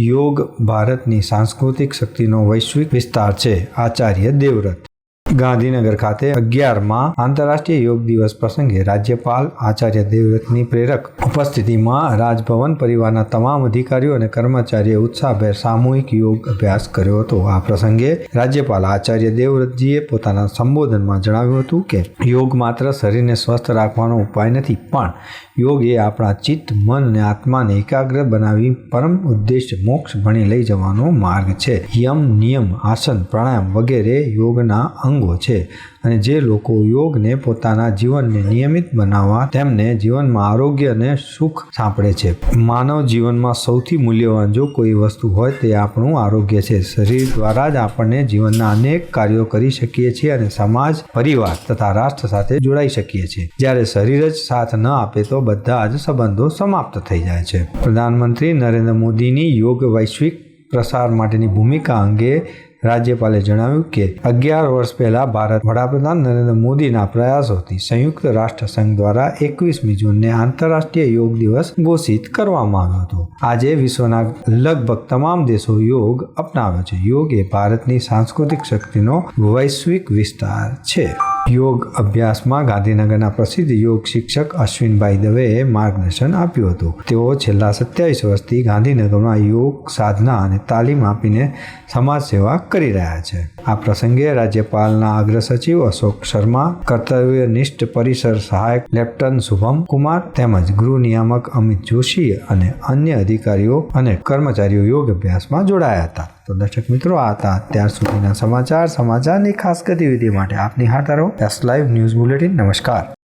યોગ ભારતની સાંસ્કૃતિક શક્તિનો વૈશ્વિક વિસ્તાર છે. આચાર્ય દેવવ્રત ગાંધીનગર ખાતે અગિયારમાં આંતરરાષ્ટ્રીય યોગ દિવસ પ્રસંગે રાજ્યપાલ આચાર્ય દેવવ્રતની પ્રેરક ઉપસ્થિતિમાં રાજભવન પરિવારના તમામ અધિકારીઓ અને કર્મચારીઓ ઉત્સાહભેર સામૂહિક યોગ અભ્યાસ કર્યો હતો. આ પ્રસંગે રાજ્યપાલ આચાર્ય દેવવ્રતજીએ પોતાના સંબોધનમાં જણાવ્યું હતું કે, યોગ માત્ર શરીરને સ્વસ્થ રાખવાનો ઉપાય નથી, પણ યોગ એ આપણા ચિત્ત, મન અને આત્માને એકાગ્ર બનાવી પરમ ઉદ્દેશ્ય મોક્ષ ભણી લઈ જવાનો માર્ગ છે. યમ નિયમ, આસન, પ્રાણાયામ વગેરે યોગના અંગો છે અને જે લોકો યોગને પોતાના જીવનને નિયમિત બનાવવા તેમને જીવનમાં આરોગ્ય અને સુખ સાંપડે છે. માનવ જીવનમાં સૌથી મૂલ્યવાન જો કોઈ વસ્તુ હોય તે આપણું આરોગ્ય છે. શરીર દ્વારા જ આપણને જીવનના અનેક કાર્યો કરી શકીએ છીએ અને સમાજ, પરિવાર તથા રાષ્ટ્ર સાથે જોડાઈ શકીએ છીએ. જ્યારે શરીર જ સાથ ન આપે તો બધા જ સંબંધો સમાપ્ત થઈ જાય છે. પ્રધાનમંત્રી નરેન્દ્ર મોદીની યોગ વૈશ્વિક પ્રસાર માટેની ભૂમિકા અંગે રાજ્યપાલે જણાવ્યું કે અગિયાર વર્ષ પહેલા ભારત વડાપ્રધાન નરેન્દ્ર મોદીના પ્રયાસોથી સંયુક્ત રાષ્ટ્ર સંઘ દ્વારા એકવીસમી જૂનને આંતરરાષ્ટ્રીય યોગ દિવસ ઘોષિત કરવામાં આવ્યો હતો. આજે વિશ્વના લગભગ તમામ દેશો યોગ અપનાવે છે. યોગ એ ભારતની સાંસ્કૃતિક શક્તિનો વૈશ્વિક વિસ્તાર છે. યોગ અભ્યાસમાં ગાંધીનગરના પ્રસિદ્ધ યોગ શિક્ષક અશ્વિનભાઈ દવેએ માર્ગદર્શન આપ્યું હતું. તેઓ છેલ્લા સત્યાવીસ વર્ષથી ગાંધીનગરમાં યોગ સાધના અને તાલીમ આપીને સમાજ સેવા કરી રહ્યા છે. આ પ્રસંગે રાજ્યપાલના અગ્ર સચિવ અશોક શર્મા કર્તવ્યનિષ્ઠ પરિસર સહાયક લેફ્ટન શુભમ કુમાર તેમજ ગૃહ નિયામક અમિત જોશી અને અન્ય અધિકારીઓ અને કર્મચારીઓ યોગ અભ્યાસમાં જોડાયા હતા. તો દર્શક મિત્રો, આ હતા અત્યાર સુધીના સમાચાર. સમાચારની ખાસ ગતિવિધિ માટે આપની હાથ રહો. એસ લાઈવ ન્યૂઝ બુલેટિન નમસ્કાર.